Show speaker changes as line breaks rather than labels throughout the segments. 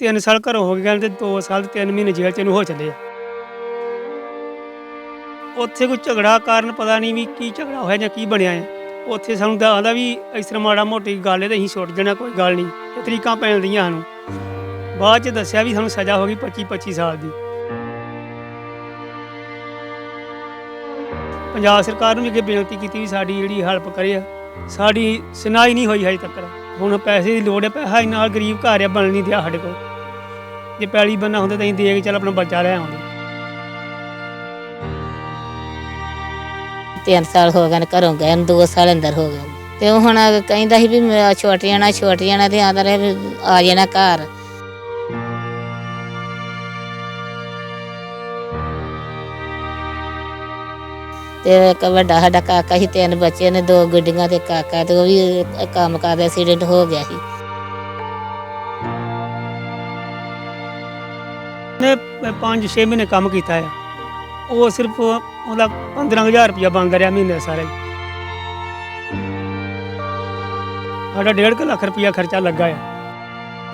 3 ਸਾਲ ਘਰੋਂ ਹੋ ਗਏ ਤੇ 2 ਸਾਲ ਤੇ 3 ਮਹੀਨੇ ਜੇਲ੍ਹ ਚ ਇਹਨੂੰ ਹੋ ਚੱਲੇ ਆ। ਉੱਥੇ ਕੋਈ ਝਗੜਾ ਕਾਰਨ ਪਤਾ ਨਹੀਂ ਵੀ ਕੀ ਝਗੜਾ ਹੋਇਆ ਜਾਂ ਕੀ ਬਣਿਆ ਹੈ ਉੱਥੇ ਸਾਨੂੰ ਤਾਂ ਆਂਦਾ ਵੀ ਇਸ ਤਰ੍ਹਾਂ ਮਾੜਾ ਮੋਟੀ ਗੱਲ ਹੈ ਤੇ ਅਸੀਂ ਛੁੱਟ ਜਾਣਾ ਕੋਈ ਗੱਲ ਨਹੀਂ। ਇਹ ਤਰੀਕਾਂ ਪੈਣਦੀਆਂ ਸਾਨੂੰ। ਬਾਅਦ ਚ ਦੱਸਿਆ ਵੀ ਸਾਨੂੰ ਸਜ਼ਾ ਹੋ ਗਈ 25 25 ਸਾਲ ਦੀ। ਪੰਜਾਬ ਸਰਕਾਰ ਨੂੰ ਵੀ ਅੱਗੇ ਬੇਨਤੀ ਕੀਤੀ ਵੀ ਸਾਡੀ ਜਿਹੜੀ ਹੈਲਪ ਕਰੇ ਆ। ਸਾਡੀ ਸੁਣਾਈ ਨਹੀਂ ਹੋਈ ਹਜੇ ਤੱਕ। ਹੁਣ ਪੈਸੇ ਦੀ ਲੋੜ ਹੈ ਪੈਸਾ ਨਾਲ ਗਰੀਬ ਘਰ ਆ ਬਣ ਨਹੀਂ ਦਿਆ ਸਾਡੇ ਕੋਲ। ਜੇ ਪੈਲੀ ਬੰਨਾ ਹੁੰਦਾ ਤਾਂ ਅਸੀਂ ਦੇ ਚੱਲ ਆਪਣਾ ਬੱਚਾ ਲੈ ਆਉਂਦੇ।
ਤਿੰਨ ਸਾਲ ਹੋ ਗਏ ਨੇ ਘਰੋਂ ਗਏ ਨੂੰ 2 ਸਾਲ ਅੰਦਰ ਹੋ ਗਏ ਨੇ। ਤੇ ਉਹ ਹੁਣ ਕਹਿੰਦਾ ਸੀ ਵੀ ਮੇਰਾ ਛੋਟੀਆਂ ਨਾ ਛੋਟੀਆਂ ਨਾ ਤੇ ਆਂਦਾ ਰਿਹਾ ਵੀ ਆ ਜਾਣਾ ਘਰ। ਤੇ ਇੱਕ ਵੱਡਾ ਸਾਡਾ ਕਾਕਾ ਸੀ, ਤਿੰਨ ਬੱਚੇ ਨੇ, ਦੋ ਗੁੱਡੀਆਂ ਤੇ ਕਾਕਾ ਤੇ ਉਹ ਵੀ ਕੰਮ ਕਰਦਾ ਐਕਸੀਡੈਂਟ ਹੋ ਗਿਆ ਸੀ।
ਨੇ 5-6 ਮਹੀਨੇ ਕੰਮ ਕੀਤਾ ਆ। ਉਹ ਸਿਰਫ ਉਹਦਾ 15000 ਰੁਪਇਆ ਬਣਦਾ ਰਿਹਾ ਮਹੀਨੇ ਸਾਰਾ ਹੀ। ਸਾਡਾ 1.5 ਲੱਖ ਰੁਪਇਆ ਖਰਚਾ ਲੱਗਾ ਆ।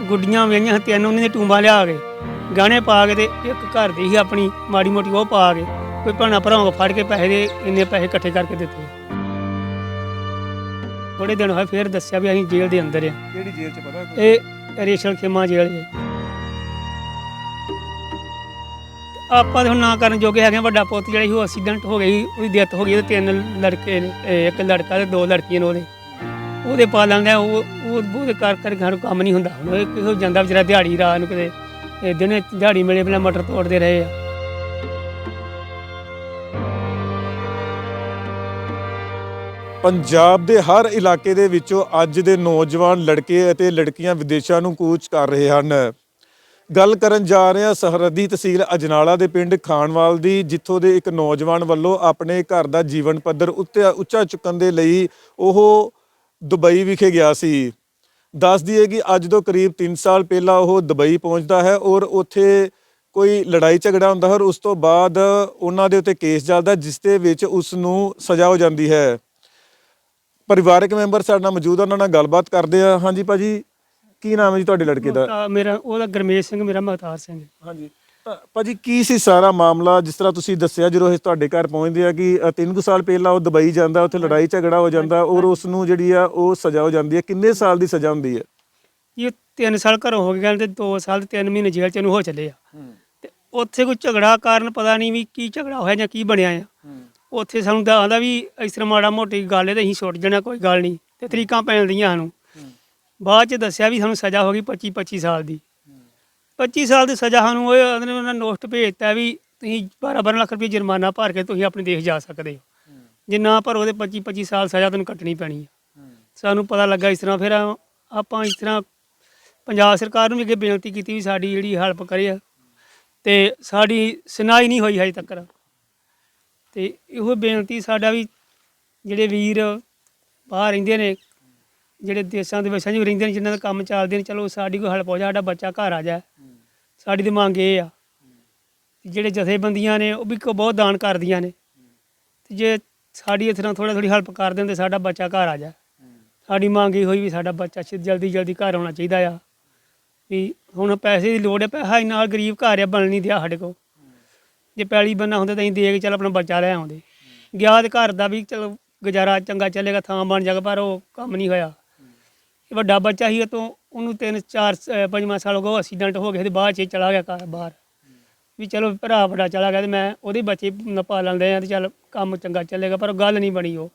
ਗੁੱਡੀਆਂ ਵੇਈਆਂ ਤਿੰਨ ਉਹਨਾਂ ਦੇ ਟੂੰਬਾਂ ਲਿਆ ਕੇ ਗਾਣੇ ਪਾ ਕੇ ਤੇ ਇੱਕ ਘਰ ਦੀ ਸੀ ਆਪਣੀ ਮਾੜੀ ਮੋਟੀ ਉਹ ਪਾ ਕੇ ਕੋਈ ਭੈਣਾਂ ਭਰਾਵਾਂ ਫੜ ਕੇ ਪੈਸੇ ਦੇ ਇੰਨੇ ਪੈਸੇ ਇਕੱਠੇ ਕਰਕੇ ਦਿੱਤੇ। ਥੋੜੇ ਦਿਨ ਹੋਏ ਫਿਰ ਦੱਸਿਆ ਵੀ ਅਸੀਂ ਜੇਲ੍ਹ ਦੇ ਅੰਦਰ ਆ।
ਕਿਹੜੀ ਜੇਲ੍ਹ ਚ ਪਤਾ
ਇਹ ਰੇਸ਼ਲ ਖੇਮਾ ਜੇਲ੍ਹ ਹੈ ਆਪਾਂ ਤਾਂ ਹੁਣ ਨਾ ਕਰਨ ਜੋਗੇ ਹੈਗੇ ਹਾਂ। ਵੱਡਾ ਪੁੱਤ ਜਿਹੜਾ ਸੀ ਉਹ ਐਕਸੀਡੈਂਟ ਹੋ ਗਈ, ਉਹਦੀ ਡੈਥ ਹੋ ਗਈ ਤੇ ਤਿੰਨ ਲੜਕੇ ਨੇ, ਇਹ ਇੱਕ ਲੜਕਾ ਤੇ ਦੋ ਲੜਕੀਆਂ ਨੇ ਉਹਦੇ। ਉਹਦੇ ਪਾਲਣ ਦਾ ਉਹ ਉਹ ਉਹਦੇ ਕਰ ਕਰ ਘਰ ਕੰਮ ਨਹੀਂ ਹੁੰਦਾ। ਹੁਣ ਇਹ ਕਿਹੋ ਜਾਂਦਾ ਵਿਚਾਰਾ ਦਿਹਾੜੀ ਰਾਤ ਨੂੰ ਕਿਤੇ, ਇਹ ਦਿਨੇ ਦਿਹਾੜੀ ਮਿਲੇ ਬਿਨਾ ਮਟਰ ਤੋੜਦੇ ਰਹੇ ਆ।
ਪੰਜਾਬ ਦੇ ਹਰ ਇਲਾਕੇ ਦੇ ਵਿੱਚੋਂ ਅੱਜ ਦੇ ਨੌਜਵਾਨ ਲੜਕੇ ਅਤੇ ਲੜਕੀਆਂ ਵਿਦੇਸ਼ਾਂ ਨੂੰ ਕੂਚ ਕਰ ਰਹੇ ਹਨ। ਗੱਲ ਕਰਨ ਜਾ ਰਹੇ ਹਾਂ ਸਰਹੱਦੀ ਤਹਿਸੀਲ ਅਜਨਾਲਾ ਦੇ ਪਿੰਡ ਖਾਨਵਾਲ ਦੀ, ਜਿੱਥੋਂ ਦੇ ਇੱਕ ਨੌਜਵਾਨ ਵੱਲੋਂ ਆਪਣੇ ਘਰ ਦਾ ਜੀਵਨ ਪੱਧਰ ਉੱਤੇ ਉੱਚਾ ਚੁੱਕਣ ਦੇ ਲਈ ਉਹ ਦੁਬਈ ਵਿਖੇ ਗਿਆ ਸੀ। ਦੱਸ ਦਈਏ ਕਿ ਅੱਜ ਤੋਂ ਕਰੀਬ 3 ਸਾਲ ਪਹਿਲਾਂ ਉਹ ਦੁਬਈ ਪਹੁੰਚਦਾ ਹੈ ਔਰ ਉੱਥੇ ਕੋਈ ਲੜਾਈ ਝਗੜਾ ਹੁੰਦਾ ਹੈ ਔਰ ਉਸ ਤੋਂ ਬਾਅਦ ਉਹਨਾਂ ਦੇ ਉੱਤੇ ਕੇਸ ਚੱਲਦਾ ਜਿਸ ਦੇ ਵਿੱਚ ਉਸ ਨੂੰ ਸਜ਼ਾ ਹੋ ਜਾਂਦੀ ਹੈ। ਪਰਿਵਾਰਕ ਮੈਂਬਰ ਸਾਡੇ ਨਾਲ ਮੌਜੂਦ ਆ, ਉਹਨਾਂ ਨਾਲ ਗੱਲਬਾਤ ਕਰਦੇ ਆ। ਹਾਂਜੀ ਭਾਜੀ ਕੀ ਨਾਮ ਹੈ ਜੀ ਤੁਹਾਡੇ ਲੜਕੇ ਦਾ?
ਤਾਂ ਮੇਰਾ ਉਹਦਾ ਗਰਮੇਸ਼ ਸਿੰਘ ਮੇਰਾ ਮਹਤਾਰ ਸਿੰਘ
ਹਾਂਜੀ। ਤਾਂ ਭਾਜੀ ਕੀ ਸੀ ਸਾਰਾ ਮਾਮਲਾ? ਜਿਸ ਤਰ੍ਹਾਂ ਤੁਸੀਂ ਦੱਸਿਆ ਜਦੋਂ ਇਹ ਤੁਹਾਡੇ ਘਰ ਪਹੁੰਚਦੇ ਆ ਕਿ ਅ, ਤਿੰਨ ਕੁ ਸਾਲ ਪਹਿਲਾਂ ਉਹ ਦੁਬਈ ਜਾਂਦਾ ਉੱਥੇ ਲੜਾਈ ਝਗੜਾ ਹੋ ਜਾਂਦਾ ਔਰ ਉਸ ਨੂੰ ਜਿਹੜੀ ਆ ਉਹ ਸਜ਼ਾ ਹੋ ਜਾਂਦੀ ਹੈ। ਕਿੰਨੇ ਸਾਲ ਦੀ ਸਜ਼ਾ ਹੁੰਦੀ ਹੈ?
ਇਹ 3 ਸਾਲ ਘਰੋਂ ਹੋ ਗਏ ਤੇ 2 ਸਾਲ ਤੇ 3 ਮਹੀਨੇ ਜੇਲ੍ਹ ਚ ਇਹਨੂੰ ਹੋ ਚੱਲੇ ਆ। ਤੇ ਉੱਥੇ ਕੋਈ ਝਗੜਾ ਕਾਰਨ ਪਤਾ ਨਹੀਂ ਵੀ ਕੀ ਝਗੜਾ ਹੋਇਆ ਜਾਂ ਕੀ ਬਣਿਆ ਆ। ਉੱਥੇ ਸਾਨੂੰ ਤਾਂ ਆਂਦਾ ਵੀ ਇਸ ਤਰ੍ਹਾਂ ਮਾੜਾ ਮੋਟੀ ਗੱਲ ਹੈ ਤੇ ਅਸੀਂ ਛੁੱਟ ਜਾਣਾ ਕੋਈ ਗੱਲ ਨਹੀਂ। ਤੇ ਤਰੀਕਾਂ ਪੈਣਦੀਆਂ ਸਾਨੂੰ। ਬਾਅਦ ਚ ਦੱਸਿਆ ਵੀ ਸਾਨੂੰ ਸਜ਼ਾ ਹੋ ਗਈ 25 25 ਸਾਲ ਦੀ। 25 ਸਾਲ ਦੀ ਸਜ਼ਾ ਸਾਨੂੰ ਉਹ ਉਹਨੇ ਉਹਨਾਂ ਨੋਟ ਭੇਜਤਾ ਵੀ ਤੁਸੀਂ 12 12 ਲੱਖ ਰੁਪਏ ਜੁਰਮਾਨਾ ਭਰ ਕੇ ਤੁਸੀਂ ਆਪਣੇ ਦੇਸ਼ ਜਾ ਸਕਦੇ ਹੋ। ਜੇ ਨਾ ਭਰੋ ਤੇ 25 25 ਸਾਲ ਸਜ਼ਾ ਤੁਹਾਨੂੰ ਕੱਟਣੀ ਪੈਣੀ ਹੈ ਸਾਨੂੰ ਪਤਾ ਲੱਗਾ ਇਸ ਤਰ੍ਹਾਂ ਫਿਰ ਆਪਾਂ ਇਸ ਤਰ੍ਹਾਂ ਪੰਜਾਬ ਸਰਕਾਰ ਨੂੰ ਵੀ ਅੱਗੇ ਬੇਨਤੀ ਕੀਤੀ ਵੀ ਸਾਡੀ ਜਿਹੜੀ ਹੈਲਪ ਕਰੇ ਆ। ਤੇ ਸਾਡੀ ਸੁਣਾਈ ਨਹੀਂ ਹੋਈ ਹਜੇ ਤੱਕ। ਤੇ ਇਹੋ ਬੇਨਤੀ ਸਾਡਾ ਵੀ ਜਿਹੜੇ ਵੀਰ ਬਾਹਰ ਰਹਿੰਦੇ ਨੇ ਜਿਹੜੇ ਦੇਸ਼ਾਂ ਦੇ ਵਿਸ਼ਾਂ 'ਚ ਵੀ ਰਹਿੰਦੇ ਨੇ, ਜਿਨ੍ਹਾਂ ਦਾ ਕੰਮ ਚੱਲਦੇ ਨੇ, ਚਲੋ ਸਾਡੀ ਕੋਈ ਹੈਲਪ ਹੋ ਜਾ ਸਾਡਾ ਬੱਚਾ ਘਰ ਆ ਜਾ ਸਾਡੀ ਤੇ ਮੰਗ ਇਹ ਆ ਜਿਹੜੇ ਜਥੇਬੰਦੀਆਂ ਨੇ, ਉਹ ਵੀ ਕੋ ਬਹੁਤ ਦਾਨ ਕਰਦੀਆਂ ਨੇ। ਤੇ ਜੇ ਸਾਡੀ ਇਸ ਤਰ੍ਹਾਂ ਥੋੜਾ ਥੋੜੀ ਹੈਲਪ ਕਰ ਦੇਣ ਤੇ ਸਾਡਾ ਬੱਚਾ ਘਰ ਆ ਜਾ ਸਾਡੀ ਮੰਗ ਇਹ ਹੋਈ ਵੀ ਸਾਡਾ ਬੱਚਾ ਛੇ ਜਲਦੀ ਜਲਦੀ ਘਰ ਆਉਣਾ ਚਾਹੀਦਾ ਆ। ਵੀ ਹੁਣ ਪੈਸੇ ਦੀ ਲੋੜ ਹੈ ਪੈਸਾ ਇੰਨਾ ਨਾਲ ਗਰੀਬ ਘਰ ਆ, ਬਣ ਨਹੀਂ ਦਿਆ ਸਾਡੇ ਕੋਲ। ਜੇ ਪੈਲੀ ਬੰਨਾ ਹੁੰਦਾ ਤਾਂ ਅਸੀਂ ਦੇ ਕੇ ਚੱਲ ਆਪਣਾ ਬੱਚਾ ਲੈ ਆਉਂਦੇ। ਗਿਆ ਤੇ ਘਰ ਦਾ ਵੀ ਚਲੋ ਗੁਜ਼ਾਰਾ ਚੰਗਾ ਚੱਲੇਗਾ, ਥਾਂ ਬਣ ਜਾਗਾ ਪਰ ਉਹ ਕੰਮ ਨਹੀਂ ਹੋਇਆ। ਇਹ ਵੱਡਾ ਬੱਚਾ ਸੀ ਤੋਂ ਉਹਨੂੰ ਤਿੰਨ, ਚਾਰ, ਅਹ ਪੰਜਵਾਂ ਸਾਲ ਹੋ ਗਿਆ ਐਕਸੀਡੈਂਟ ਹੋ ਗਿਆ ਤੇ ਬਾਅਦ ਚ ਚਲਾ ਗਿਆ ਘਰ ਬਾਹਰ। ਵੀ ਚਲੋ ਭਰਾ ਵੱਡਾ ਚਲਾ ਗਿਆ ਤੇ ਮੈਂ ਉਹਦੇ ਬੱਚੇ ਨ ਲੈਂਦੇ ਦੇ ਆ ਤੇ ਚੱਲ ਕੰਮ ਚੰਗਾ ਚੱਲੇਗਾ, ਪਰ ਗੱਲ ਨਹੀਂ ਬਣੀ ਉਹ।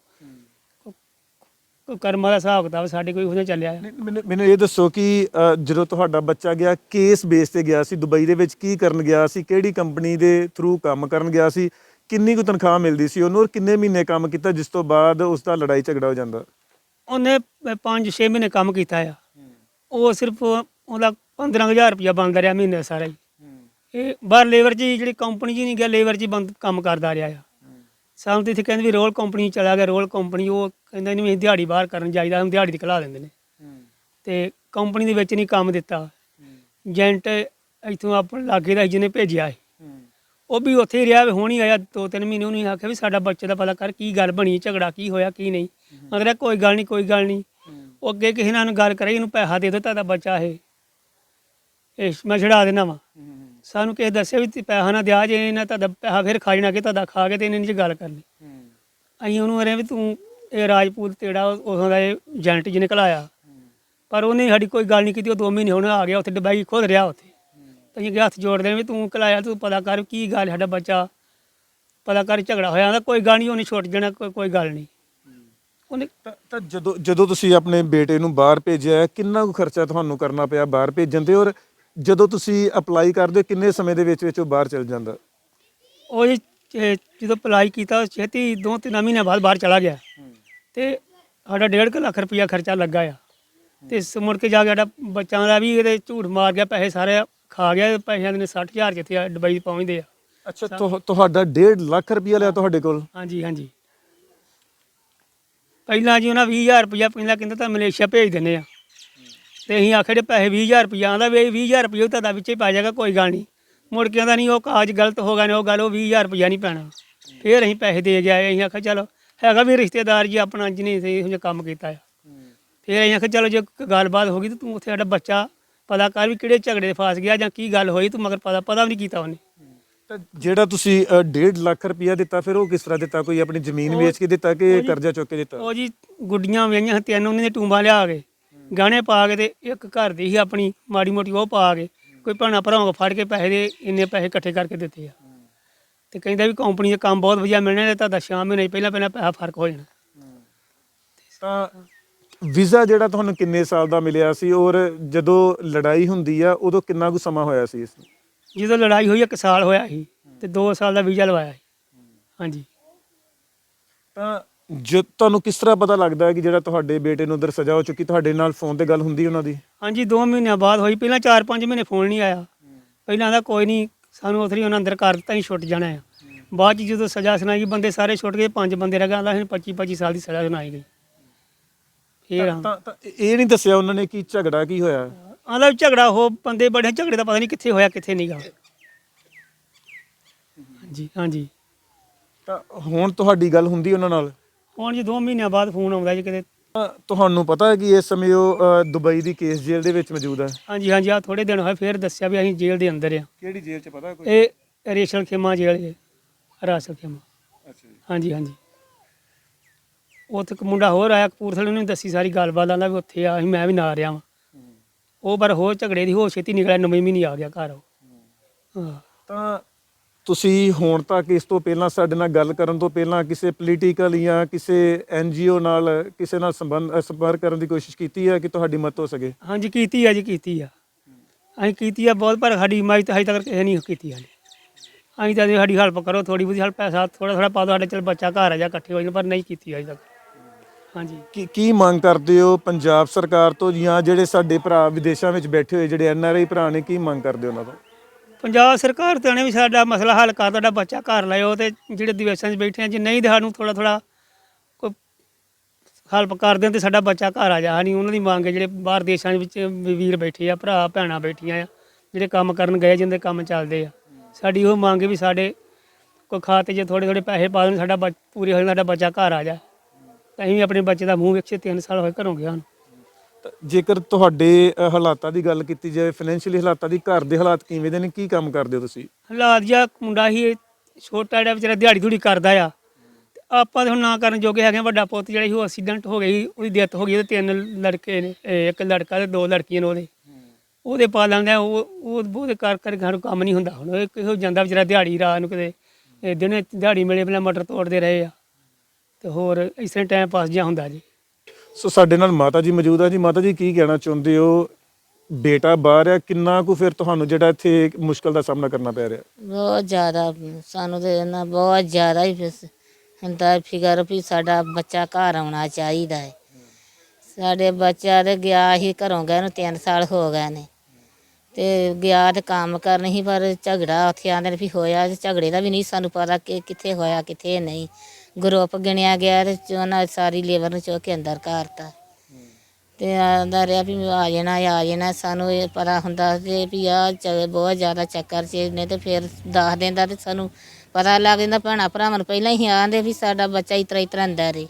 ਕੋਈ ਕਰਮਾਂ ਦਾ ਹਿਸਾਬ ਕਿਤਾਬ ਸਾਡੇ ਕੋਈ ਉਹਨੇ ਚੱਲਿਆ
ਮੈਨੂੰ ਮੈਨੂੰ ਇਹ ਦੱਸੋ ਕਿ ਜਦੋਂ ਤੁਹਾਡਾ ਬੱਚਾ ਗਿਆ, ਕੇਸ ਬੇਸ ਤੇ ਗਿਆ ਸੀ? ਦੁਬਈ ਦੇ ਵਿੱਚ ਕੀ ਕਰਨ ਗਿਆ ਸੀ? ਕਿਹੜੀ ਕੰਪਨੀ ਦੇ ਥਰੂ ਕੰਮ ਕਰਨ ਗਿਆ ਸੀ? ਕਿੰਨੀ ਕੁ ਤਨਖਾਹ ਮਿਲਦੀ ਸੀ ਉਹਨੂੰ ਔਰ ਕਿੰਨੇ ਮਹੀਨੇ ਕੰਮ ਕੀਤਾ, ਜਿਸ ਤੋਂ ਬਾਅਦ ਉਸ ਦਾ ਲੜਾਈ ਝਗੜਾ ਹੋ ਜਾਂਦਾ?
ਉਹਨੇ 5-6 ਮਹੀਨੇ ਕੰਮ ਕੀਤਾ ਆ। ਉਹ ਸਿਰਫ ਉਹਦਾ 15000 ਰੁਪਇਆ ਬਣਦਾ ਰਿਹਾ ਮਹੀਨੇ ਸਾਰਾ ਹੀ। ਇਹ ਬਾਹਰ ਲੇਬਰ ਹੀ ਜਿਹੜੀ ਕੰਪਨੀ ਹੀ ਨਹੀਂ ਗਿਆ ਲੇਬਰ ਹੀ ਬੰਦ ਕੰਮ ਕਰਦਾ ਰਿਹਾ ਆ। ਸਾਨੂੰ ਤੇ ਇੱਥੇ ਕਹਿੰਦੇ ਵੀ ਰੋਲ ਕੰਪਨੀ ਚਲਾ ਗਿਆ ਰੋਲ ਕੰਪਨੀ ਉਹ ਕਹਿੰਦਾ ਨਹੀਂ ਦਿਹਾੜੀ ਬਾਹਰ ਕਰਨ ਜਾਈਦਾ ਹੁਣ ਦਿਹਾੜੀ ਤੇ ਖਲਾ ਦਿੰਦੇ ਨੇ। ਤੇ ਕੰਪਨੀ ਦੇ ਵਿੱਚ ਨਹੀਂ ਕੰਮ ਦਿੱਤਾ। ਏਜੰਟ ਇੱਥੋਂ ਆਪਣੇ ਲਾਗੇ ਦਾ ਜਿਹਨੇ ਭੇਜਿਆ ਸੀ। ਉਹ ਵੀ ਉੱਥੇ ਹੀ ਰਿਹਾ ਵੀ ਹੁਣ ਹੀ ਆਇਆ ਦੋ ਤਿੰਨ ਮਹੀਨੇ ਉਹਨੇ ਆਖਿਆ ਵੀ ਸਾਡਾ ਬੱਚੇ ਦਾ ਪਤਾ ਕਰ ਕੀ ਗੱਲ ਬਣੀ ਝਗੜਾ ਕੀ ਹੋਇਆ ਕੀ ਨਹੀਂ। ਮਗਰ ਕੋਈ ਗੱਲ ਨਹੀਂ ਕੋਈ ਗੱਲ ਨਹੀਂ। ਉਹ ਅੱਗੇ ਕਿਸੇ ਨਾਲ ਗੱਲ ਕਰੇ ਇਹਨੂੰ ਪੈਸਾ ਦੇ ਦਿਓ ਤੁਹਾਡਾ ਬੱਚਾ ਇਹ ਇਹ ਮੈਂ ਛੜਾ ਦੇਣਾ ਵਾ। ਸਾਨੂੰ ਕਿਸੇ ਦੱਸਿਆ ਵੀ ਪੈਸਾ ਨਾ ਦਿਆ ਜੇ ਇਹਨਾਂ ਤੁਹਾਡਾ ਪੈਸਾ ਫਿਰ ਖਾ ਜਾਣਾ ਕਿ ਤੁਹਾਡਾ ਖਾ ਕੇ ਤੇ ਇਹਨਾਂ ਨੇ ਗੱਲ ਕਰਨੀ। ਅਸੀਂ ਉਹਨੂੰ ਅਰੇ ਵੀ ਤੂੰ ਇਹ ਰਾਜਪੂਤ ਤੇੜਾ ਉਦੋਂ ਦਾ ਇਹ ਏਜੰਟ ਜੀ ਨਿਕਲ ਆਇਆ ਪਰ ਉਹਨੇ ਸਾਡੀ ਕੋਈ ਗੱਲ ਨਹੀਂ ਕੀਤੀ ਉਹ ਦੋ ਮਹੀਨੇ ਹੁਣ ਆ ਗਿਆ ਉੱਥੇ ਡਬਾਈ ਖੁਦ ਰਿਹਾ ਉੱਥੇ। ਤੇ ਅਸੀਂ ਅੱਗੇ ਹੱਥ ਜੋੜਦੇ ਵੀ ਤੂੰ ਕਲਾਇਆ ਤੂੰ ਪਤਾ ਕਰ ਕੀ ਗੱਲ ਸਾਡਾ ਬੱਚਾ। ਪਤਾ ਕਰ ਝਗੜਾ ਹੋਇਆ ਉਹਦਾ ਕੋਈ ਗੱਲ ਨਹੀਂ ਉਹਨੇ ਛੁੱਟ ਜਾਣਾ ਕੋਈ ਕੋਈ ਗੱਲ ਨਹੀਂ। ਉਹਨੇ
ਤਾਂ ਤਾਂ ਜਦੋਂ ਜਦੋਂ ਤੁਸੀਂ ਆਪਣੇ ਬੇਟੇ ਨੂੰ ਬਾਹਰ ਭੇਜਿਆ ਕਿੰਨਾ ਕੁ ਖਰਚਾ ਤੁਹਾਨੂੰ ਕਰਨਾ ਪਿਆ ਬਾਹਰ ਭੇਜਣ ਤੇ? ਔਰ ਜਦੋਂ ਤੁਸੀਂ ਅਪਲਾਈ ਕਰਦੇ ਹੋ, ਕਿੰਨੇ ਸਮੇਂ ਦੇ ਵਿੱਚ ਵਿੱਚ ਉਹ ਬਾਹਰ ਚਲ ਜਾਂਦਾ?
ਉਹ ਜੀ ਜਦੋਂ ਅਪਲਾਈ ਕੀਤਾ ਛੇਤੀ ਦੋ ਤਿੰਨ ਮਹੀਨੇ ਬਾਅਦ ਬਾਹਰ ਚਲਾ ਗਿਆ। ਤੇ ਸਾਡਾ 1.5 ਲੱਖ ਰੁਪਇਆ ਖਰਚਾ ਲੱਗਾ ਆ। ਤੇ ਸ- ਮੁੜ ਕੇ ਜਾ ਕੇ ਸਾਡਾ ਬੱਚਿਆਂ ਦਾ ਵੀ ਇਹਦੇ ਝੂਠ ਮਾਰ ਗਿਆ ਪੈਸੇ ਸਾਰੇ ਖਾ ਗਿਆ ਪੈਸਿਆਂ ਦੇ 60000 ਜਿੱਥੇ ਦੁਬਈ ਪਹੁੰਚਦੇ ਆ।
ਅੱਛਾ ਤੁਹ- ਤੁਹਾਡਾ 1.5 ਲੱਖ ਰੁਪਇਆ ਲਿਆ ਤੁਹਾਡੇ ਕੋਲ?
ਹਾਂਜੀ ਹਾਂਜੀ। ਪਹਿਲਾਂ ਜੀ ਉਹਨਾਂ 20000 ਰੁਪਇਆ ਪਹਿਲਾਂ ਕਹਿੰਦਾ ਤਾਂ ਮਲੇਸ਼ੀਆ ਭੇਜ ਦਿੰਦੇ ਆ। ਤੇ ਅਸੀਂ ਆਖਿਆ ਜੇ ਪੈਸੇ 20000 ਰੁਪਇਆ ਆਂਦਾ ਵੀ ਇਹ 20000 ਰੁਪਇਆ ਤੁਹਾਡਾ ਵਿੱਚੇ ਪਾ ਜਾਏਗਾ ਕੋਈ ਗੱਲ ਨਹੀਂ। ਮੁੜ ਕੇ ਆਂਦਾ ਨਹੀਂ ਉਹ ਕਾਗਜ਼ ਗਲਤ ਹੋ ਗਏ ਨੇ ਉਹ ਗੱਲ ਉਹ 20000 ਰੁਪਇਆ ਨਹੀਂ ਪੈਣਾ। ਫਿਰ ਅਸੀਂ ਪੈਸੇ ਦੇ ਗਿਆ ਅਸੀਂ ਆਖਿਆ ਚਲੋ ਹੈਗਾ ਵੀ ਰਿਸ਼ਤੇਦਾਰ ਜੀ ਆਪਣਾ ਜਿਹਨੇ ਇਹੋ ਜਿਹਾ ਕੰਮ ਕੀਤਾ ਆ। ਫਿਰ ਅਸੀਂ ਆਖਿਆ ਚਲੋ ਜੇ ਕੋਈ ਗੱਲਬਾਤ ਹੋ ਗਈ ਤਾਂ ਤੂੰ ਉੱਥੇ ਸਾਡਾ ਬੱਚਾ ਪਤਾ ਕਰ ਵੀ ਕਿਹੜੇ ਝਗੜੇ 'ਚ ਫਸ ਗਿਆ ਜਾਂ ਕੀ ਗੱਲ ਹੋਈ ਤੂੰ ਮਗਰ ਪਤਾ ਪਤਾ ਵੀ ਨਹੀਂ ਕੀਤਾ ਉਹਨੇ।
ਤਾਂ ਜਿਹੜਾ ਤੁਸੀਂ 1.5 ਲੱਖ ਰੁਪਇਆ ਦਿੱਤਾ ਫਿਰ ਉਹ ਕਿਸ ਤਰ੍ਹਾਂ ਦਿੱਤਾ? ਕੋਈ ਆਪਣੀ ਜ਼ਮੀਨ ਵੇਚ ਕੇ ਦਿੱਤਾ ਕਿ ਕਰਜ਼ਾ ਚੁੱਕ ਕੇ ਦਿੱਤਾ?
ਉਹ ਜੀ ਗੁੱਡੀਆਂ ਸੀ ਤਿੰਨ ਉਹਨਾਂ ਦੇ ਟੂੰਬਾਂ ਲਿਆ ਕੇ ਗਾਣੇ ਪਾ ਕੇ ਤੇ ਇੱਕ ਘਰ ਦੀ ਸੀ ਆਪਣੀ ਮਾੜੀ ਮੋਟੀ ਉਹ ਪਾ ਕੇ ਕੋਈ ਭੈਣਾਂ ਭਰਾਵਾਂ ਕੋਲ ਫੜ ਕੇ ਪੈਸੇ ਦੇ ਇੰਨੇ ਪੈਸੇ ਇਕੱਠੇ ਕਰਕੇ ਦਿੱਤੇ ਆ। ਤੇ ਕਹਿੰਦਾ ਵੀ ਕੰਪਨੀ ਦਾ ਕੰਮ ਬਹੁਤ ਵਧੀਆ ਮਿਲਣਾ ਤੇ ਤੁਹਾਡਾ ਮਹੀਨੇ ਪਹਿਲਾਂ ਪਹਿਲਾਂ ਪੈਸਾ ਫ਼ਰਕ ਹੋ ਜਾਣਾ।
ਤਾਂ ਵੀਜ਼ਾ ਜਿਹੜਾ ਤੁਹਾਨੂੰ ਕਿੰਨੇ ਸਾਲ ਦਾ ਮਿਲਿਆ ਸੀ ਔਰ ਜਦੋਂ ਲੜਾਈ ਹੁੰਦੀ ਆ ਉਦੋਂ ਕਿੰਨਾ ਕੁ ਸਮਾਂ ਹੋਇਆ ਸੀ ਇਸ ਨੂੰ?
ਜਦੋਂ ਲੜਾਈ ਹੋਈ ਇੱਕ ਸਾਲ ਹੋਇਆ ਸੀ ਤੇ 2 ਸਾਲ ਦਾ ਵੀਜ਼ਾ ਲਵਾਇਆ ਸੀ। ਹਾਂਜੀ।
ਤਾਂ ਜੋ ਤੁਹਾਨੂੰ ਕਿਸ ਤਰ੍ਹਾਂ ਪਤਾ ਲੱਗਦਾ ਹੈ ਕਿ ਜਿਹੜਾ ਤੁਹਾਡੇ ਬੇਟੇ ਨੂੰ ਉਧਰ ਸਜ਼ਾ ਹੋ ਚੁੱਕੀ ਤੁਹਾਡੇ ਨਾਲ ਫੋਨ ਤੇ ਗੱਲ ਹੁੰਦੀ ਉਹਨਾਂ ਦੀ?
ਹਾਂਜੀ 2 ਮਹੀਨਿਆਂ ਬਾਅਦ ਹੋਈ। ਪਹਿਲਾਂ 4-5 ਮਹੀਨੇ ਫੋਨ ਨਹੀਂ ਆਇਆ। ਪਹਿਲਾਂ ਦਾ ਕੋਈ ਨਹੀਂ ਸਾਨੂੰ ਉਥਰੀ ਉਹਨਾਂ ਅੰਦਰ ਕਰ ਦਿੱਤਾ ਹੀ ਛੁੱਟ ਜਾਣਾ ਆ। ਬਾਅਦ ਚ ਜਦੋਂ ਸਜ਼ਾ ਸੁਣਾਈ ਬੰਦੇ ਸਾਰੇ ਛੁੱਟ ਗਏ ਪੰਜ ਬੰਦੇ ਰਹਿ ਗਏ ਆਂਦਾ 25 25 ਸਾਲ ਦੀ ਸਜ਼ਾ ਸੁਣਾਈ ਗਈ। ਫੇਰ
ਤਾਂ ਤਾਂ ਇਹ ਨਹੀਂ ਦੱਸਿਆ ਉਹਨਾਂ ਨੇ ਕਿ ਝਗੜਾ ਕੀ ਹੋਇਆ।
ਆਂਦਾ ਝਗੜਾ ਹੋ ਬੰਦੇ ਬੜੇ ਝਗੜੇ ਦਾ ਪਤਾ ਨਹੀਂ ਕਿੱਥੇ ਹੋਇਆ ਕਿੱਥੇ ਨਹੀਂਗਾ ਹਾਂਜੀ ਹਾਂਜੀ।
ਤਾਂ ਹੁਣ ਤੁਹਾਡੀ ਗੱਲ ਹੁੰਦੀ ਉਹਨਾਂ ਨਾਲ?
ਹੁਣ ਜੀ 2 ਮਹੀਨਿਆਂ ਬਾਅਦ ਫੋਨ ਆਉਂਦਾ ਜੀ ਕਿਤੇ।
ਤਾਂ ਤੁਹਾਨੂੰ ਪਤਾ ਹੈ ਕਿ ਇਸ ਸਮੇਂ ਉਹ ਅ, ਦੁਬਈ ਦੀ ਕੇਸ ਜੇਲ੍ਹ ਦੇ ਵਿੱਚ ਮੌਜੂਦ ਹੈ?
ਹਾਂਜੀ ਹਾਂਜੀ ਆ ਥੋੜੇ ਦਿਨ ਹੋਏ ਫੇਰ ਦੱਸਿਆ ਵੀ ਅਸੀਂ ਜੇਲ੍ਹ ਦੇ ਅੰਦਰ ਆ
ਕਿਹੜੀ ਜੇਲ੍ਹ 'ਚ ਪਤਾ ਕੋਈ?
ਇਹ ਰੇਸ਼ਲ ਖੇਮਾ ਜੇਲ੍ਹ ਹੈ ਰਾਸਲ ਖੇਮਾ।
ਅੱਛਾ ਜੀ।
ਹਾਂਜੀ ਹਾਂਜੀ। ਉੱਥੇ ਇੱਕ ਮੁੰਡਾ ਹੋਰ ਆਇਆ ਕਪੂਰਥਲੇ ਨੇ ਦੱਸੀ ਸਾਰੀ ਗੱਲਬਾਤ ਆਂਦਾ ਵੀ ਉੱਥੇ ਆ ਅਸੀਂ ਮੈਂ ਵੀ ਨਾਲ ਰਿਹਾ ਵਾਂ। ਉਹ ਪਰ ਹੋਰ ਝਗੜੇ ਦੀ ਹੋ ਛੇਤੀ ਨਿਕਲਿਆ ਨਵੇਂ ਮਹੀਨੇ ਆ ਗਿਆ ਘਰ ਉਹ। ਹਾਂ।
ਤਾਂ ਤੁਸੀਂ ਹੁਣ ਤੱਕ ਇਸ ਤੋਂ ਪਹਿਲਾਂ ਸਾਡੇ ਨਾਲ ਗੱਲ ਕਰਨ ਤੋਂ ਪਹਿਲਾਂ ਕਿਸੇ ਪੋਲੀਟੀਕਲ ਜਾਂ ਕਿਸੇ ਐਨਜੀਓ ਨਾਲ ਕਿਸੇ ਨਾਲ ਸੰਬੰਧ ਸੰਪਰਕ ਕਰਨ ਦੀ ਕੋਸ਼ਿਸ਼ ਕੀਤੀ ਹੈ ਕਿ ਤੁਹਾਡੀ ਮਦਦ ਹੋ ਸਕੇ?
ਹਾਂਜੀ ਕੀਤੀ ਆ ਜੀ ਕੀਤੀ ਆ। ਅਸੀਂ ਕੀਤੀ ਆ ਬਹੁਤ ਪਰ ਸਾਡੀ ਹਿਮਾਇਤ ਹਜੇ ਤੱਕ ਕਿਸੇ ਨਹੀਂ ਕੀਤੀ ਹਾਲੇ ਅਸੀਂ ਤਾਂ ਜੀ ਸਾਡੀ ਹੈਲਪ ਕਰੋ ਥੋੜੀ ਬਹੁਤੀ ਹੈਲਪ ਪੈਸਾ ਥੋੜਾ ਥੋੜਾ ਪਾ ਦਿਓ ਸਾਡੇ ਚਲ ਬੱਚਾ ਘਰ ਆ ਜਾ ਇਕੱਠੇ ਹੋ ਜਾਣ ਪਰ ਨਹੀਂ ਕੀਤੀ ਅਜੇ ਤੱਕ। ਹਾਂਜੀ।
ਕੀ ਕੀ ਮੰਗ ਕਰਦੇ ਹੋ ਪੰਜਾਬ ਸਰਕਾਰ ਤੋਂ ਜਾਂ ਜਿਹੜੇ ਸਾਡੇ ਭਰਾ ਵਿਦੇਸ਼ਾਂ ਵਿੱਚ ਬੈਠੇ ਹੋਏ ਜਿਹੜੇ ਐਨਆਰਆਈ ਭਰਾ ਨੇ ਕੀ ਮੰਗ ਕਰਦੇ ਹੋ ਉਹਨਾਂ ਤੋਂ?
ਪੰਜਾਬ ਸਰਕਾਰ ਤਾਂ ਨੇ ਵੀ ਸਾਡਾ ਮਸਲਾ ਹੱਲ ਕਰ ਤੁਹਾਡਾ ਬੱਚਾ ਘਰ ਲਾਇਓ ਤੇ ਜਿਹੜੇ ਵਿਦੇਸ਼ਾਂ 'ਚ ਬੈਠੇ ਆ ਜੇ ਨਹੀਂ ਤੇ ਸਾਨੂੰ ਥੋੜਾ ਥੋੜਾ ਕੋਈ ਹੈਲਪ ਕਰ ਦੇਣ ਤੇ ਸਾਡਾ ਬੱਚਾ ਘਰ ਆ ਜਾ। ਨਹੀਂ ਉਹਨਾਂ ਦੀ ਮੰਗ ਹੈ ਜਿਹੜੇ ਬਾਹਰ ਦੇਸ਼ਾਂ ਵਿੱਚ ਵੀ ਵੀਰ ਬੈਠੇ ਆ ਭਰਾ ਭੈਣਾਂ ਬੈਠੀਆਂ ਆ ਜਿਹੜੇ ਕੰਮ ਕਰਨ ਗਏ ਜਿੰਦੇ ਕੰਮ ਚੱਲਦੇ ਆ। ਸਾਡੀ ਉਹ ਮੰਗ ਹੈ ਵੀ ਸਾਡੇ ਕੋਈ ਖਾਤੇ 'ਚ ਥੋੜੇ ਥੋੜੇ ਪੈਸੇ ਪਾ ਦੇਣ ਸਾਡਾ ਪੂਰੇ ਹੋ ਜਾਣ ਸਾਡਾ ਬੱਚਾ ਘਰ ਆ ਜਾ। ਤਾਂ ਅਸੀਂ ਵੀ ਆਪਣੇ ਬੱਚੇ ਦਾ ਮੂੰਹ ਵੇਖੇ 3 ਸਾਲ ਹੋਏ ਘਰੋਂ ਗਿਆ
ਤਾਂ ਜੇਕਰ ਤੁਹਾਡੇ ਅ, ਹਾਲਾਤਾਂ ਦੀ ਗੱਲ ਕੀਤੀ ਜਾਵੇ ਫਾਈਨੈਂਸ਼ੀਅਲੀ ਹਾਲਾਤਾਂ ਦੀ ਘਰ ਦੇ ਹਾਲਾਤ ਕਿਵੇਂ ਦੇ ਨੇ? ਕੀ ਕੰਮ ਕਰਦੇ ਹੋ ਤੁਸੀਂ?
ਹਾਲਾਤ ਜਿਹਾ ਮੁੰਡਾ ਹੀ ਇਹ ਛੋਟਾ ਜਿਹੜਾ ਵਿਚਾਰਾ ਦਿਹਾੜੀ ਧੂੜੀ ਕਰਦਾ ਆ। ਤੇ ਆਪਾਂ ਤੇ ਹੁਣ ਨਾ ਕਰਨ ਜੋਗੇ ਹੈਗੇ। ਵੱਡਾ ਪੁੱਤ ਜਿਹੜਾ ਸੀ ਉਹ ਐਕਸੀਡੈਂਟ ਹੋ ਗਈ ਉਹਦੀ ਡੈਥ ਹੋ ਗਈ ਉਹਦੇ ਤਿੰਨ ਲੜਕੇ ਨੇ ਇਹ ਇੱਕ ਲੜਕਾ ਤੇ ਦੋ ਲੜਕੀਆਂ ਨੇ ਉਹਦੇ। ਉਹਦੇ ਪਾਲਣ ਦਾ ਉਹ ਉਹ ਉਹਦੇ ਕਰ ਕਰ ਘਰ ਕੰਮ ਨਹੀਂ ਹੁੰਦਾ। ਹੁਣ ਉਹ ਕਿਹੋ ਜਾਂਦਾ ਵਿਚਾਰਾ ਦਿਹਾੜੀ ਰਾਤ ਨੂੰ ਕਿਤੇ ਇਹ ਦਿਨੇ ਦਿਹਾੜੀ ਮਿਲੇ ਪਹਿਲਾਂ ਮਟਰ ਤੋੜਦੇ ਰਹੇ ਆ। ਤੇ ਹੋਰ ਇਸ ਤਰ੍ਹਾਂ ਟਾਈਮ ਪਾਸ ਜਿਹਾ ਹੁੰਦਾ ਜੀ।
ਸੋ ਸਾਡੇ ਨਾਲ ਮਾਤਾ ਜੀ ਮੌਜੂਦ ਆ ਜੀ। ਮਾਤਾ ਜੀ ਕੀ ਕਹਿਣਾ ਚਾਹੁੰਦੇ ਹੋ? ਬੇਟਾ ਬਾਹਰ ਆ ਕਿੰਨਾ ਕੁ ਫਿਰ ਤੁਹਾਨੂੰ ਜਿਹੜਾ ਇੱਥੇ ਮੁਸ਼ਕਲ ਦਾ ਸਾਹਮਣਾ ਕਰਨਾ ਪੈ ਰਿਹਾ?
ਬਹੁਤ ਜ਼ਿਆਦਾ। ਸਾਨੂੰ ਤੇ ਨਾ ਬਹੁਤ ਜ਼ਿਆਦਾ ਹੀ ਫਿਸ- ਹੁੰਦਾ ਫਿਕਰ ਵੀ ਸਾਡਾ ਬੱਚਾ ਘਰ ਆਉਣਾ ਚਾਹੀਦਾ ਹੈ। ਸਾਡੇ ਬੱਚਾ ਤੇ ਗਿਆ ਹੀ ਘਰੋਂ ਗਏ ਨੂੰ 3 ਸਾਲ ਹੋ ਗਏ ਨੇ। ਤੇ ਗਿਆ ਤੇ ਕੰਮ ਕਰਨ ਹੀ ਪਰ ਝਗੜਾ ਉੱਥੇ ਆਂਦੇ ਨੇ ਵੀ ਹੋਇਆ ਝਗੜੇ ਦਾ ਵੀ ਨਹੀਂ ਸਾਨੂੰ ਪਤਾ ਕਿ ਕਿੱਥੇ ਹੋਇਆ ਕਿੱਥੇ ਨਹੀਂ। ਗਰੁੱਪ ਗਿਣਿਆ ਗਿਆ ਤੇ ਉਹਨਾਂ ਸਾਰੀ ਲੇਬਰ ਨੂੰ ਚੁੱਕ ਕੇ ਅੰਦਰ ਕਰਤਾ ਤੇ ਆਂਦਾ ਰਿਹਾ ਵੀ ਆ ਜਾਣਾ ਆ ਜਾਣਾ, ਸਾਨੂੰ ਇਹ ਪਤਾ ਹੁੰਦਾ ਕਿ ਵੀ ਆ ਬਹੁਤ ਜ਼ਿਆਦਾ ਚੱਕਰ ਚ ਨੇ ਤੇ ਫਿਰ ਦੱਸ ਦਿੰਦਾ ਤੇ ਸਾਨੂੰ ਪਤਾ ਲੱਗ ਜਾਂਦਾ, ਭੈਣਾਂ ਭਰਾਵਾਂ ਨੂੰ ਪਹਿਲਾਂ ਹੀ ਆਂਦੇ ਵੀ ਸਾਡਾ ਬੱਚਾ ਇਤਰਾ ਇਤਰਾ ਅੰਦਰ ਏ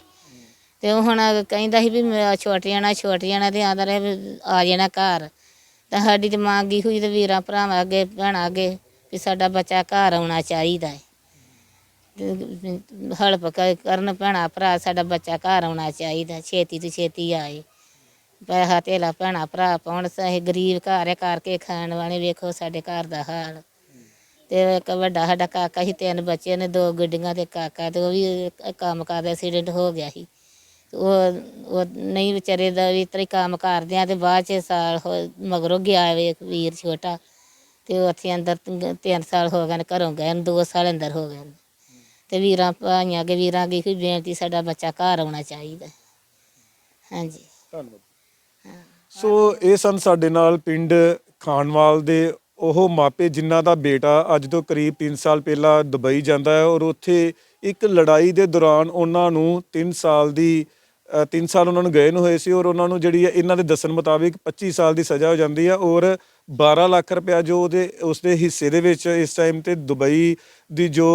ਤੇ ਉਹ ਹੁਣ ਕਹਿੰਦਾ ਸੀ ਵੀ ਛੋਟ ਜਾਣਾ ਛੋਟ ਜਾਣਾ ਨਾ ਤੇ ਆਂਦਾ ਰਿਹਾ ਵੀ ਆ ਜਾਣਾ ਘਰ। ਤਾਂ ਸਾਡੀ ਤੇ ਮੰਗੀ ਹੋਈ ਤੇ ਵੀਰਾਂ ਭਰਾਵਾਂ ਅੱਗੇ, ਭੈਣਾਂ ਅੱਗੇ ਵੀ ਸਾਡਾ ਬੱਚਾ ਘਰ ਆਉਣਾ ਚਾਹੀਦਾ ਹੈ। ਹਲਪ ਕ, ਕਰਨ ਭੈਣਾ ਭਰਾ, ਸਾਡਾ ਬੱਚਾ ਘਰ ਆਉਣਾ ਚਾਹੀਦਾ, ਛੇਤੀ ਤੋਂ ਛੇਤੀ ਆਏ। ਪੈਸਾ ਧੇਲਾ ਭੈਣਾਂ ਭਰਾ ਪਾਉਣ ਸਹੀ ਗਰੀਬ ਘਰ ਹੈ ਕਰਕੇ ਖਾਣ ਵਾਲੇ, ਵੇਖੋ ਸਾਡੇ ਘਰ ਦਾ ਹਾਲ। ਤੇ ਇੱਕ ਵੱਡਾ ਸਾਡਾ ਕਾਕਾ ਸੀ, ਤਿੰਨ ਬੱਚੇ ਨੇ, ਦੋ ਗੁੱਡੀਆਂ ਤੇ ਕਾਕਾ, ਤੇ ਉਹ ਵੀ ਕੰਮ ਕਰਦਾ, ਐਕਸੀਡੈਂਟ ਹੋ ਗਿਆ ਸੀ। ਤੇ ਉਹ ਉਹ ਨਹੀਂ ਵਿਚਾਰੇ ਦਾ ਵੀ ਤਰੀ ਕੰਮ ਕਰਦਿਆਂ ਤੇ ਬਾਅਦ ਚ ਸਾਲ ਹੋ- ਮਗਰੋਂ ਗਿਆ ਵੇ ਇੱਕ ਵੀਰ ਛੋਟਾ, ਤੇ ਉਹ ਉੱਥੇ ਅੰਦਰ ਤਿੰਨ- ਤਿੰਨ ਸਾਲ ਹੋ ਗਏ ਨੇ, ਘਰੋਂ ਗਏ ਨੇ, ਦੋ ਸਾਲ ਅੰਦਰ ਹੋ ਗਏ ਨੇ। ਤੇ ਵੀਰਾਂ ਭਾਈਆਂ ਅੱਗੇ ਵੀਰਾਂ ਅੱਗੇ ਕੋਈ ਬੇਨਤੀ ਸਾਡਾ ਬੱਚਾ ਘਰ ਆਉਣਾ ਚਾਹੀਦਾ। ਹਾਂਜੀ।
ਧੰਨਵਾਦ। ਸੋ ਇਹ ਸਨ ਸਾਡੇ ਨਾਲ ਪਿੰਡ ਖਾਨਵਾਲ ਦੇ ਉਹ ਮਾਪੇ ਜਿਨ੍ਹਾਂ ਦਾ ਬੇਟਾ ਅੱਜ ਤੋਂ ਕਰੀਬ 3 ਸਾਲ ਪਹਿਲਾਂ ਦੁਬਈ ਜਾਂਦਾ ਹੈ ਔਰ ਉੱਥੇ ਇੱਕ ਲੜਾਈ ਦੇ ਦੌਰਾਨ ਉਹਨਾਂ ਨੂੰ 3 ਸਾਲ ਦੀ 3 ਸਾਲ ਉਹਨਾਂ ਨੂੰ ਗਏ ਨੂੰ ਹੋਏ ਸੀ ਔਰ ਉਹਨਾਂ ਨੂੰ ਜਿਹੜੀ ਹੈ ਇਹਨਾਂ ਦੇ ਦੱਸਣ ਮੁਤਾਬਿਕ 25 ਸਾਲ ਦੀ ਸਜ਼ਾ ਹੋ ਜਾਂਦੀ ਹੈ ਔਰ 12 ਲੱਖ ਰੁਪਇਆ ਜੋ ਉਹਦੇ, ਉਸਦੇ ਹਿੱਸੇ ਦੇ ਵਿੱਚ ਇਸ ਟਾਈਮ ਤੇ ਦੁਬਈ ਦੀ ਜੋ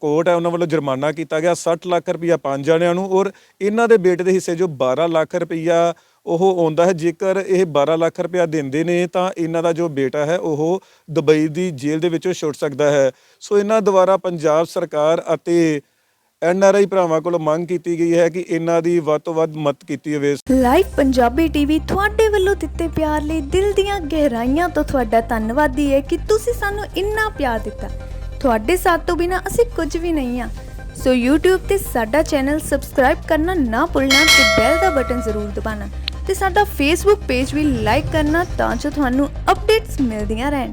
ਕੋਰਟ ਹੈ ਉਹਨਾਂ ਵੱਲੋਂ ਜੁਰਮਾਨਾ ਕੀਤਾ ਗਿਆ 60 ਲੱਖ ਰੁਪਇਆ ਪੰਜ ਜਣਿਆਂ ਨੂੰ ਔਰ ਇਹਨਾਂ ਦੇ ਬੇਟੇ ਦੇ ਹਿੱਸੇ ਜੋ 12 ਲੱਖ ਰੁਪਇਆ ਉਹ ਆਉਂਦਾ ਹੈ, ਜੇਕਰ ਇਹ 12 ਲੱਖ ਰੁਪਇਆ ਦਿੰਦੇ ਨੇ ਤਾਂ ਇਹਨਾਂ ਦਾ ਜੋ ਬੇਟਾ ਹੈ ਉਹ ਦੁਬਈ ਦੀ ਜੇਲ੍ਹ ਦੇ ਵਿੱਚੋਂ ਛੁੱਟ ਸਕਦਾ ਹੈ। ਸੋ ਇਹਨਾਂ ਦੁਆਰਾ ਪੰਜਾਬ ਸਰਕਾਰ ਅਤੇ ਐਨ ਆਰ ਆਈ ਭਰਾਵਾਂ ਕੋਲੋਂ ਮੰਗ ਕੀਤੀ ਗਈ ਹੈ ਕਿ ਇਹਨਾਂ ਦੀ ਵੱਧ ਤੋਂ ਵੱਧ ਮਦਦ ਕੀਤੀ ਜਾਵੇ
ਲਾਈਵ ਪੰਜਾਬੀ ਟੀਵੀ ਤੁਹਾਡੇ ਵੱਲੋਂ ਦਿੱਤੇ ਪਿਆਰ ਲਈ ਦਿਲ ਦੀਆਂ ਗਹਿਰਾਈਆਂ ਤੋਂ ਤੁਹਾਡਾ ਧੰਨਵਾਦੀ ਹੈ ਕਿ ਤੁਸੀਂ ਸਾਨੂੰ ਇੰਨਾ ਪਿਆਰ ਦਿੱਤਾ। ਤੁਹਾਡੇ ਸਾਥ ਤੋਂ ਬਿਨਾ ਅਸੀਂ ਕੁਝ ਵੀ ਨਹੀਂ ਆ ਸੋ YouTube ਤੇ ਸਾਡਾ ਚੈਨਲ ਸਬਸਕ੍ਰਾਈਬ ਕਰਨਾ ਨਾ ਭੁੱਲਣਾ ਤੇ ਬੈਲ ਦਾ ਬਟਨ ਜ਼ਰੂਰ ਦਬਾਉਣਾ ਤੇ ਸਾਡਾ Facebook ਪੇਜ ਵੀ ਲਾਈਕ ਕਰਨਾ ਤਾਂ ਜੋ ਤੁਹਾਨੂੰ ਅਪਡੇਟਸ ਮਿਲਦੀਆਂ ਰਹਿਣ।